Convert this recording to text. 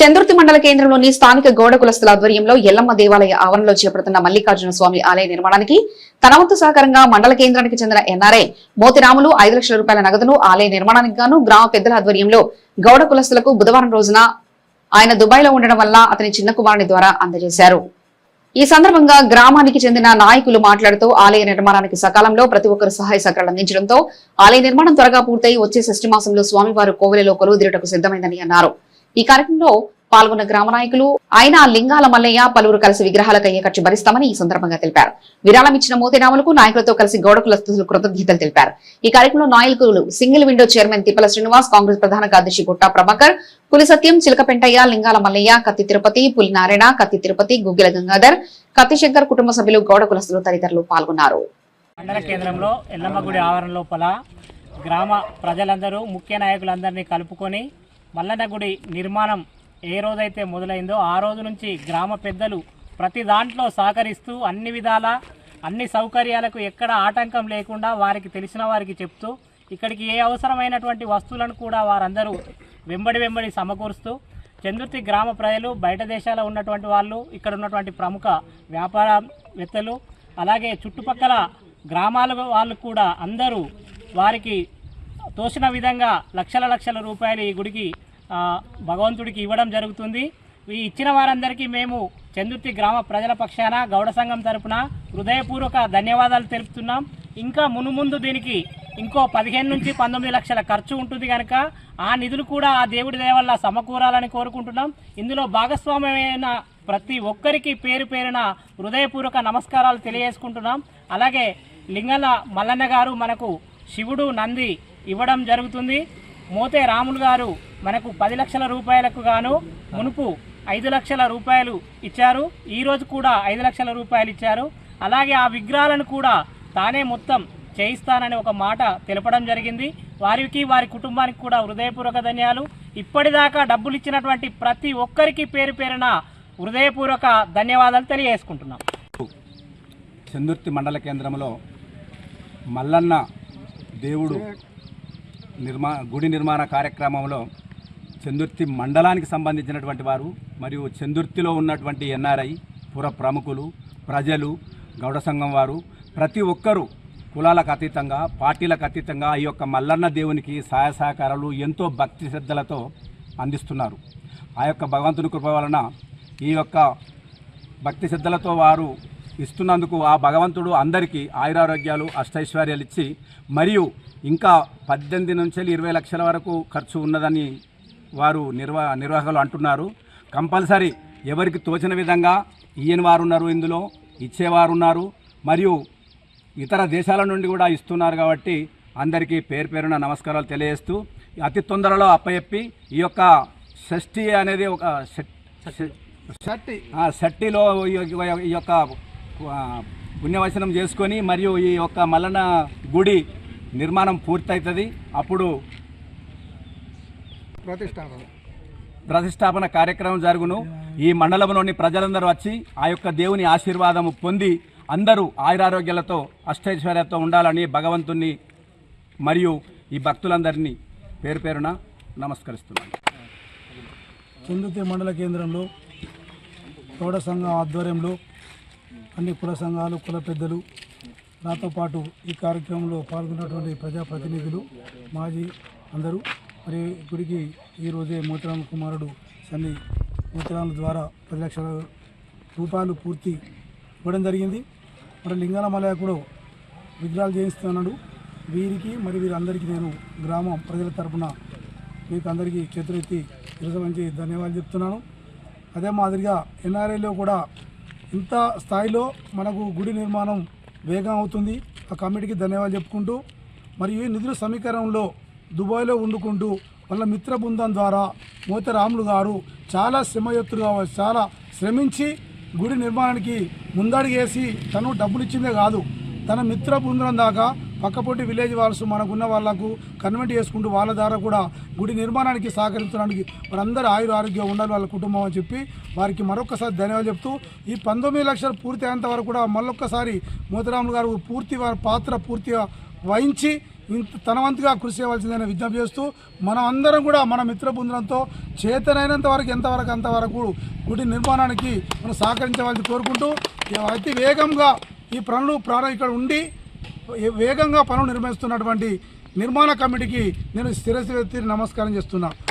చంద్రుతి మండల కేంద్రంలోని స్థానిక గౌడ కులస్తుల ఆధ్వర్యంలో ఎల్లమ్మ దేవాలయ ఆవరణలో చేపడుతున్న మల్లికార్జున స్వామి ఆలయ నిర్మాణానికి తన వంతు సహకారంగా మండల కేంద్రానికి చెందిన ఎన్ఆర్ఐ మోతిరాములు ఐదు లక్షల రూపాయల నగదును ఆలయ నిర్మాణానికి గాను గ్రామ పెద్దల ఆధ్వర్యంలో గౌడ కులస్తులకు బుధవారం రోజున ఆయన దుబాయ్లో ఉండడం వల్ల అతని చిన్న కుమారుని ద్వారా అందజేశారు. ఈ సందర్భంగా గ్రామానికి చెందిన నాయకులు మాట్లాడుతూ ఆలయ నిర్మాణానికి సకాలంలో ప్రతి ఒక్కరు సహాయ సహకారాలు అందించడంతో ఆలయ నిర్మాణం త్వరగా పూర్తయి వచ్చే షష్ఠి మాసంలో స్వామివారు కోవెలలో కొలువుదిరటకు సిద్ధమైందని అన్నారు. ఈ కార్యక్రమంలో పాల్గొన్న గ్రామ నాయకులు ఆయన లింగాల మల్లయ్య పలువురు కలిసి విగ్రహాలకు అయ్యే ఖర్చు భరిస్తామని ఈ సందర్భంగా తెలిపారు. విరాళం ఇచ్చిన మోతీరాములకు నాయకులతో కలిసి గౌడ కృతజ్ఞతలు తెలిపారు. ఈ కార్యక్రమంలో నాయకులు single window chairman Tippala Srinivas Congress ప్రధాన కార్యదర్శి గుట్టా ప్రభాకర్ పులి సత్యం చిలకపెంటయ్య లింగాల మల్లయ్య కత్తి తిరుపతి పులి నారాయణ కత్తి తిరుపతి గుగ్గిల గంగాధర్ కత్తి శంకర్ కుటుంబ సభ్యులు గౌడ కులస్తులు తదితరులు పాల్గొన్నారు. మండల కేంద్రంలో ఎల్లమ్మ గుడి ఆవరణ లోపల గ్రామ ప్రజలందరూ ముఖ్య నాయకులందరినీ కలుపుకొని మల్లన్న గుడి నిర్మాణం ఏ రోజైతే మొదలైందో ఆ రోజు నుంచి గ్రామ పెద్దలు ప్రతి దాంట్లో సహకరిస్తూ అన్ని విధాల అన్ని సౌకర్యాలకు ఎక్కడ ఆటంకం లేకుండా వారికి తెలిసిన వారికి చెప్తూ ఇక్కడికి ఏ అవసరమైనటువంటి వస్తువులను కూడా వారందరూ వెంబడి వెంబడి సమకూరుస్తూ చందుర్తి గ్రామ ప్రజలు బయట దేశాల్లో ఉన్నటువంటి వాళ్ళు ఇక్కడ ఉన్నటువంటి ప్రముఖ వ్యాపారవేత్తలు అలాగే చుట్టుపక్కల గ్రామాల వాళ్ళు కూడా అందరూ వారికి తోచిన విధంగా లక్షల లక్షల రూపాయలు ఈ గుడికి భగవంతుడికి ఇవ్వడం జరుగుతుంది. ఈ ఇచ్చిన వారందరికీ మేము చందుర్తి గ్రామ ప్రజల పక్షాన గౌడ సంఘం తరపున హృదయపూర్వక ధన్యవాదాలు తెలుపుతున్నాం. ఇంకా మునుముందు దీనికి ఇంకో పదిహేను నుంచి పంతొమ్మిది లక్షల ఖర్చు ఉంటుంది కనుక ఆ నిధులు కూడా ఆ దేవుడి దయ వల్ల సమకూరాలని కోరుకుంటున్నాం. ఇందులో భాగస్వామ్యమైన ప్రతి ఒక్కరికి పేరు పేరున హృదయపూర్వక నమస్కారాలు తెలియజేసుకుంటున్నాం. అలాగే లింగల మల్లన్న గారు మనకు శివుడు నంది ఇవ్వడం జరుగుతుంది. మోతే రాములు గారు మనకు పది లక్షల రూపాయలకు గాను మునుపు ఐదు లక్షల రూపాయలు ఇచ్చారు. ఈరోజు కూడా ఐదు లక్షల రూపాయలు ఇచ్చారు. అలాగే ఆ విగ్రహాలను కూడా తానే మొత్తం చేయిస్తానని ఒక మాట తెలపడం జరిగింది. వారికి వారి కుటుంబానికి కూడా హృదయపూర్వక ధన్యాలు. ఇప్పటిదాకా డబ్బులు ఇచ్చినటువంటి ప్రతి ఒక్కరికి పేరు పేరున హృదయపూర్వక ధన్యవాదాలు తెలియజేసుకుంటున్నాం. చందుర్తి మండల కేంద్రంలో మల్లన్న దేవుడు నిర్మా గుడి నిర్మాణ కార్యక్రమంలో చందుర్తి మండలానికి సంబంధించినటువంటి వారు మరియు చందుర్తిలో ఉన్నటువంటి ఎన్ఆర్ఐ పుర ప్రముఖులు ప్రజలు గౌడ సంఘం వారు ప్రతి ఒక్కరూ కులాలకు అతీతంగా పార్టీలకు అతీతంగా ఈ యొక్క మల్లన్న దేవునికి సహాయ సహకారాలు ఎంతో భక్తి శ్రద్ధలతో అందిస్తున్నారు. ఆ యొక్క భగవంతుని కృప వలన ఈ యొక్క భక్తి శ్రద్ధలతో వారు ఇస్తున్నందుకు ఆ భగవంతుడు అందరికీ ఆయురారోగ్యాలు అష్టైశ్వర్యాలు ఇచ్చి మరియు ఇంకా పద్దెనిమిది నుంచి ఇరవై లక్షల వరకు ఖర్చు ఉన్నదని వారు నిర్వా నిర్వాహకులు అంటున్నారు. కంపల్సరీ ఎవరికి తోచిన విధంగా ఈయన వారు ఉన్నారు ఇందులో ఇచ్చేవారు ఉన్నారు మరియు ఇతర దేశాల నుండి కూడా ఇస్తున్నారు కాబట్టి అందరికీ పేరు పేరున నమస్కారాలు తెలియజేస్తూ అతి తొందరలో అప్పచెప్పి ఈ యొక్క షష్ఠి అనేది ఒక షట్- షట్- ఆ, షట్టిలో ఈ యొక్క- పుణ్యవచనం చేసుకొని మరియు ఈ యొక్క మల్లన్న గుడి నిర్మాణం పూర్తవుతుంది అప్పుడు ప్రతిష్టాపన. కార్యక్రమం జరుగును. ఈ మండలంలోని ప్రజలందరూ వచ్చి ఆ యొక్క దేవుని ఆశీర్వాదము పొంది అందరూ ఆయురారోగ్యాలతో అష్టైశ్వర్యాలతో ఉండాలని భగవంతుణ్ణి మరియు ఈ భక్తులందరినీ పేరు పేరున నమస్కరిస్తున్నాను. చందుతి మండల కేంద్రంలో గౌడ సంఘం ఆధ్వర్యంలో అన్ని కుల సంఘాలు కుల పెద్దలు నాతో పాటు ఈ కార్యక్రమంలో పాల్గొన్నటువంటి ప్రజాప్రతినిధులు మాజీ అందరూ మరి గుడికి ఈరోజే మోతిరామ కుమారుడు సన్ని మోతిరాముల ద్వారా పది లక్షల రూపాయలు పూర్తి ఇవ్వడం జరిగింది. మరి లింగాల మలయ కూడా విగ్రహాలు చేయిస్తున్నాడు. వీరికి మరి వీరందరికీ నేను గ్రామం ప్రజల తరపున మీకు అందరికీ చేతులెత్తి మంచి ధన్యవాదాలు చెప్తున్నాను. అదే మాదిరిగా ఎన్ఆర్ఐలో కూడా ఇంత స్థాయిలో మనకు గుడి నిర్మాణం వేగం అవుతుంది. ఆ కమిటీకి ధన్యవాదాలు చెప్పుకుంటూ మరియు ఈ నిధుల సమీకరణలో దుబాయ్లో వండుకుంటూ వాళ్ళ మిత్ర బృందం ద్వారా మోతరాములు గారు చాలా శ్రమయత్తుగా చాలా శ్రమించి గుడి నిర్మాణానికి ముందడుగేసి తను డబ్బులు ఇచ్చిందే కాదు తన మిత్ర బృందం దాకా పక్కపొట్టి విలేజ్ వాళ్ళసు మనకున్న వాళ్ళకు కన్వెంట్ చేసుకుంటూ వాళ్ళ ద్వారా కూడా గుడి నిర్మాణానికి సహకరించడానికి వారందరూ ఆయుర ఆరోగ్యం ఉండాలి వాళ్ళ కుటుంబం అని చెప్పి వారికి మరొకసారి ధన్యవాదాలు చెప్తూ ఈ పంతొమ్మిది లక్షలు పూర్తి అయ్యేంత వరకు కూడా మళ్ళొక్కసారి మోతిరాములు గారు పూర్తి వారి పాత్ర పూర్తిగా వహించి ఇంత తనవంతుగా కృషి చేయవలసిందని విజ్ఞప్తి చేస్తూ మనం అందరం కూడా మన మిత్ర బృందంతో చేతనైనంత వరకు ఎంతవరకు అంతవరకు గుడి నిర్మాణానికి మనం సహకరించవలసి కోరుకుంటూ అతి వేగంగా ఈ పనులు ప్రారంభ ఇక్కడ ఉండి వేగంగా పనులు నిర్వహిస్తున్నటువంటి నిర్మాణ కమిటీకి నేను స్థిరస్థిర నమస్కారం చేస్తున్నా.